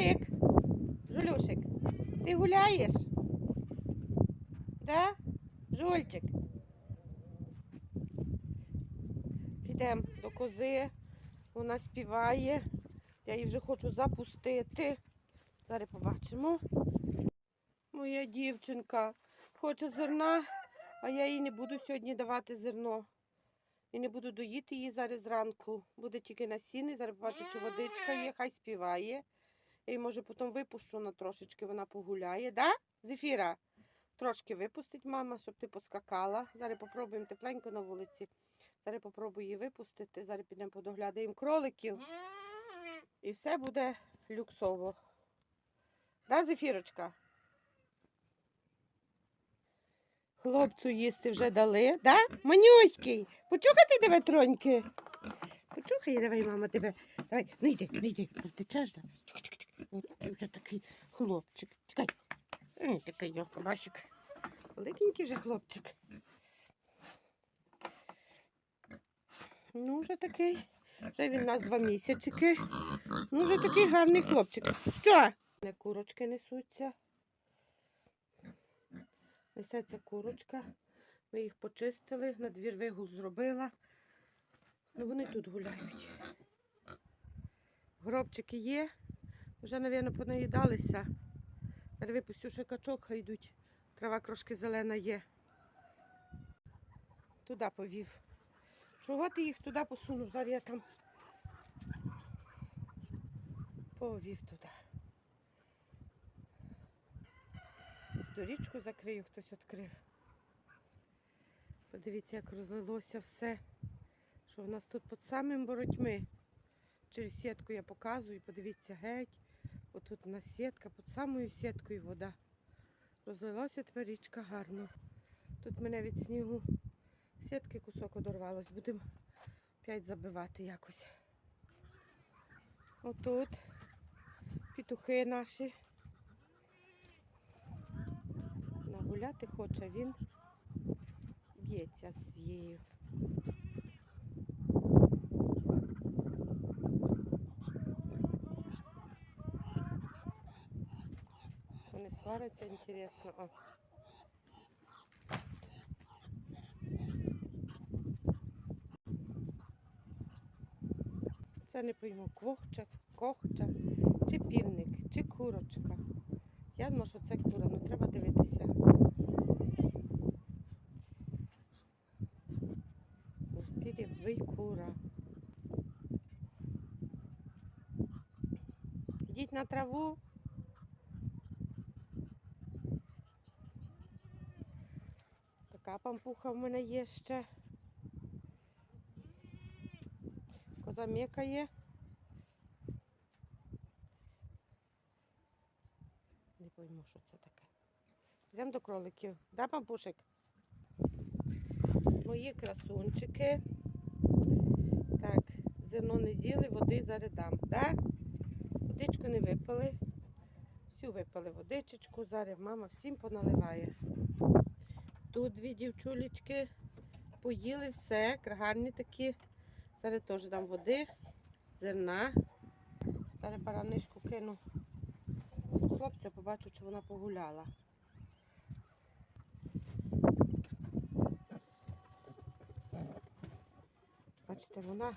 Жулік, Жулюшик, ти гуляєш? Да? Жульчик. Підемо до кози. Вона співає. Я її вже хочу запустити. Зараз побачимо. Моя дівчинка хоче зерна, а я їй не буду сьогодні давати зерно. І не буду доїти її зараз зранку. Буде тільки насіння, зараз побачу, чи водичка є, хай співає. Її, може, потім випущу на трошечки, вона погуляє. Да? Зефіра? Трошки випустить мама, щоб ти поскакала. Зараз попробуємо тепленько на вулиці. Зараз попробую її випустити. Зараз підемо подоглядаємо кроликів. І все буде люксово. Да, Зефірочка? Хлопцю їсти вже дали, да? Манюський, почухати тебе троньки. Почухай, давай, мама, тебе. Давай, не йди, не йди, втечеш. Да? Ти вже такий хлопчик. Чекай. Такий його кабасик. Великенький вже хлопчик. Ну, вже такий. Вже він у нас два місячики. Ну, вже такий гарний хлопчик. Що? Не курочки несуться. Несеться курочка. Ми їх почистили, на двір вигул зробила. Ну, вони тут гуляють. Гробчики є. Вже, мабуть, понаїдалися. Зараз випустю ще качок, хай йдуть. Трава трошки зелена є. Туди повів. Чого ти їх туди посунув? Зараз я там повів туди. Дорічку закрию, хтось відкрив. Подивіться, як розлилося все. Що в нас тут під самим боротьми. Через сітку я показую, подивіться геть. Отут у нас сітка, під самою сіткою вода. Розлилося тепер річка гарно. Тут мене від снігу сітки кусок одорвалось. Будемо опять забивати якось. Отут петухи наші. Нагуляти хоче, він б'ється з її. Вони сваряться, інтересно. О. Це не пойму, квохча, кохча, чи півник, чи курочка. Я думаю, що це кура, ну треба дивитися. Пірєвий кура. Йдіть на траву. Така пампуха в мене є ще. Коза м'якає. Не пойму, що це таке. Йдемо до кроликів. Да, пампушик? Мої красунчики. Так, зерно не з'їли, води зараз дам. Да? Водичку не випили. Всю випили водичечку. Зараз мама всім поналиває. Тут дві дівчулечки поїли все, гарні такі. Зараз теж дам води, зерна. Зараз баранишку кину хлопця, побачу, чи вона погуляла. Бачите, вона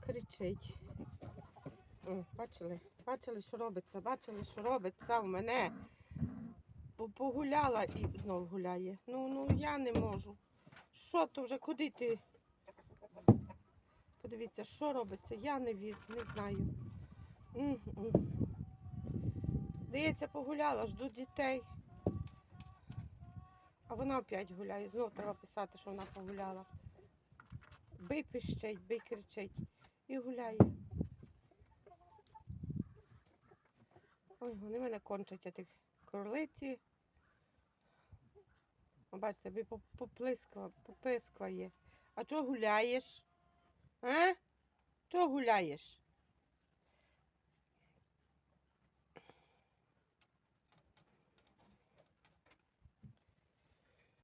кричить. Бачили? Бачили, що робиться? Бачили, що робиться у мене. По- Погуляла і знов гуляє. Ну, ну я не можу. Що то вже, куди ти? Подивіться, що робиться, я не від, не знаю. Здається, погуляла, жду дітей. А вона опять гуляє. Знов треба писати, що вона погуляла. Бий пищить, бий кричить і гуляє. Ой, вони мене кончать, а тих кролиці. Бачите, поплисква, попискває. А чого гуляєш? А? Чого гуляєш?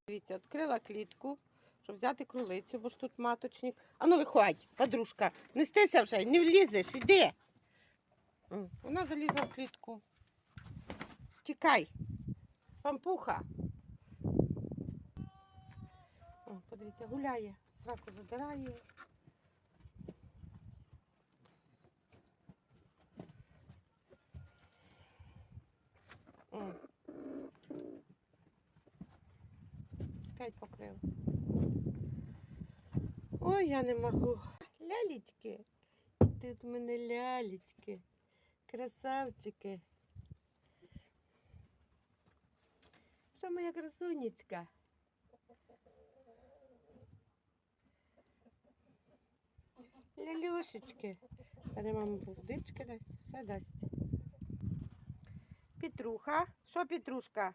Дивіться, відкрила клітку, щоб взяти кролицю, бо ж тут маточник. А ну виходь, подружка, нестися вже, не влізеш, іди. Вона залізла в клітку. Тікай. Пампуха. О, подивіться, гуляє, сраку задирає. М. Опять покрив. Ой, я не можу. Лялечки. Тут в мене лялечки. Красавчики. Що моя красунечка? Лялюшечки. Зараз мама водички дасть, все дасть. Петруха. Що Петрушка?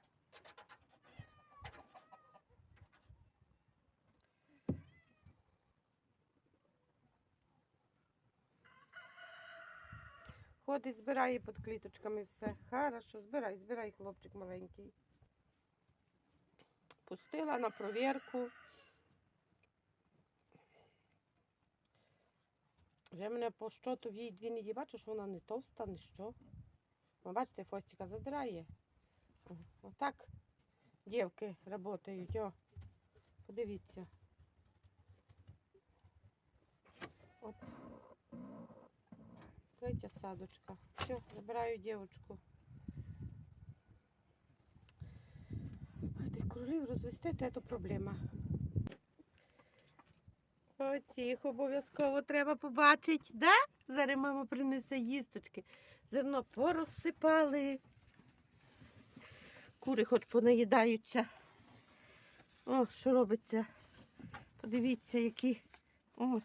Ходить, збирає під кліточками все. Хорошо, збирай, збирай, хлопчик маленький. Пустила на провірку. Вже мене по щоту в їй дві неділі бачу, вона не товста, не що. Ну, бачите, Фостіка задирає. Отак дівки працюють. О, подивіться. Оп. Третя садочка. Все, забираю дівчинку. Ти кролів розвести, то це проблема. Оціх обов'язково треба побачити, да? Зараз мама принесе їсточки. Зерно порозсипали. Кури хоч понаїдаються. О, що робиться? Подивіться, які. О.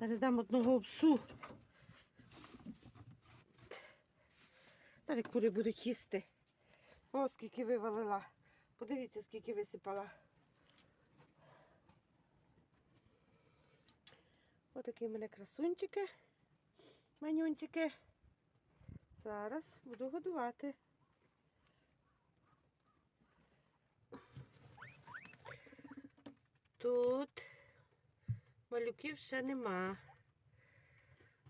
Зараз дам одного псу. Зараз кури будуть їсти. О, скільки вивалила. Подивіться, скільки висипала. Отакі в мене красунчики, манюнчики. Зараз буду годувати. Тут малюків ще нема.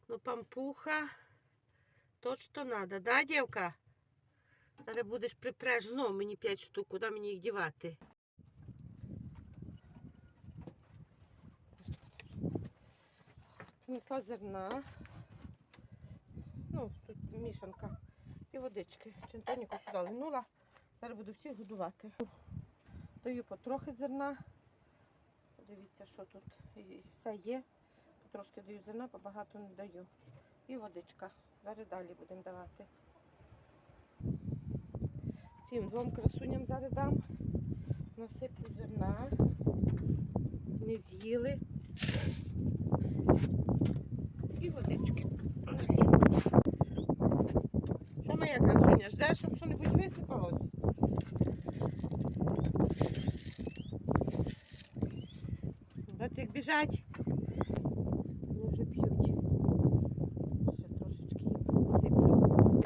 Ну, пампуха точно треба, да, дівка? Зараз будеш припреш мені 5 штук, куди мені їх дівати? Принесла зерна. Ну, тут мішанка і водички. Чинтоніку сюди линула. Зараз буду всіх годувати. Даю потрохи зерна. Подивіться, що тут І все є. Потрошки даю зерна, побагато не даю. І водичка. Зараз далі будемо давати. Цим двом красуням зараз дам. Насиплю зерна. Не з'їли. І водички. Що моя красуня? Ждеш, щоб що-небудь висипалось? От як біжать. Вони вже п'ють. Ще трошечки сиплю.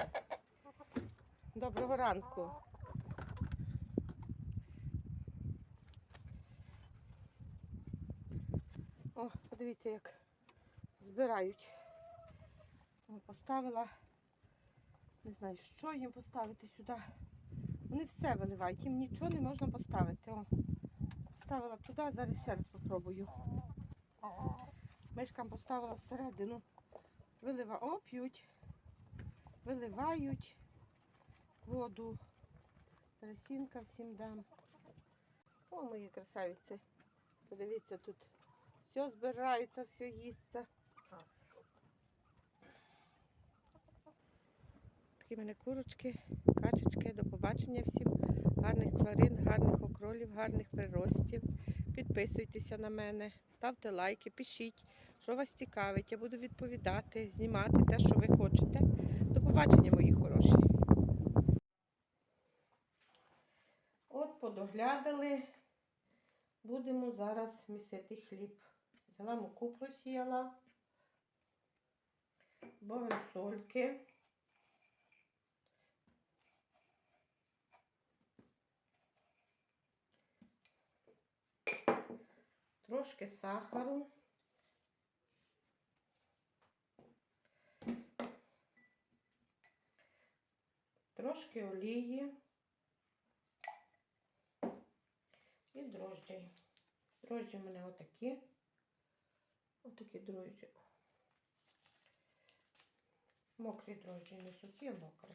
Доброго ранку. О, подивіться, як збирають. Поставила, не знаю, що їм поставити сюди. Вони все виливають, їм нічого не можна поставити. О, поставила туди, зараз ще раз спробую. Мишкам поставила всередину. Вилива, о, п'ють. Виливають воду. Росінка всім дам. О, мої красавиці. Подивіться, тут все збирається, все їсться. Такі мене курочки, качечки. До побачення всім. Гарних тварин, гарних окролів, гарних приростів. Підписуйтеся на мене, ставте лайки, пишіть, що вас цікавить. Я буду відповідати, знімати те, що ви хочете. До побачення, мої хороші. От подоглядали. Будемо зараз місити хліб. Взяла муку просіяла, бовим сольки. трошки сахару. Трошки олії і дрожджі. Дрожджі в мене отакі. Отакі дрожджі. Мокрі дрожджі, не сухі, а мокрі.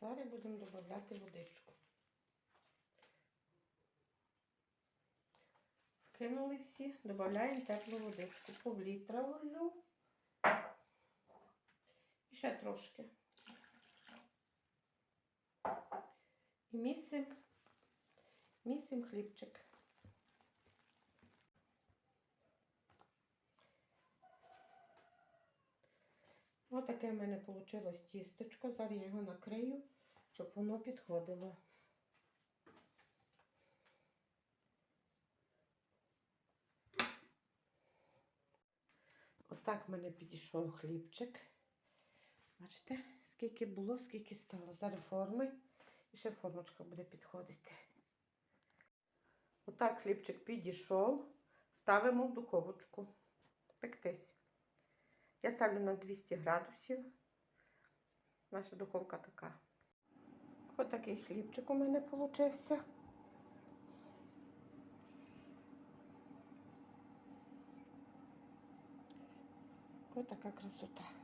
Зараз будемо додавати водичку. Кинули всі, додаємо теплу водичку. Пів літра влю. І ще трошки. І місимо, місимо хлібчик. Отаке в мене вийшло тістечко. Зараз я його накрию, щоб воно підходило. Отак в мене підійшов хлібчик. Бачите, скільки було, скільки стало. Зараз форми. І ще формочка буде підходити. Отак хлібчик підійшов. Ставимо в духовочку. Пектись. Я ставлю на 200 градусів. Наша духовка така. Ось такий хлібчик у мене получився. Ось така красота.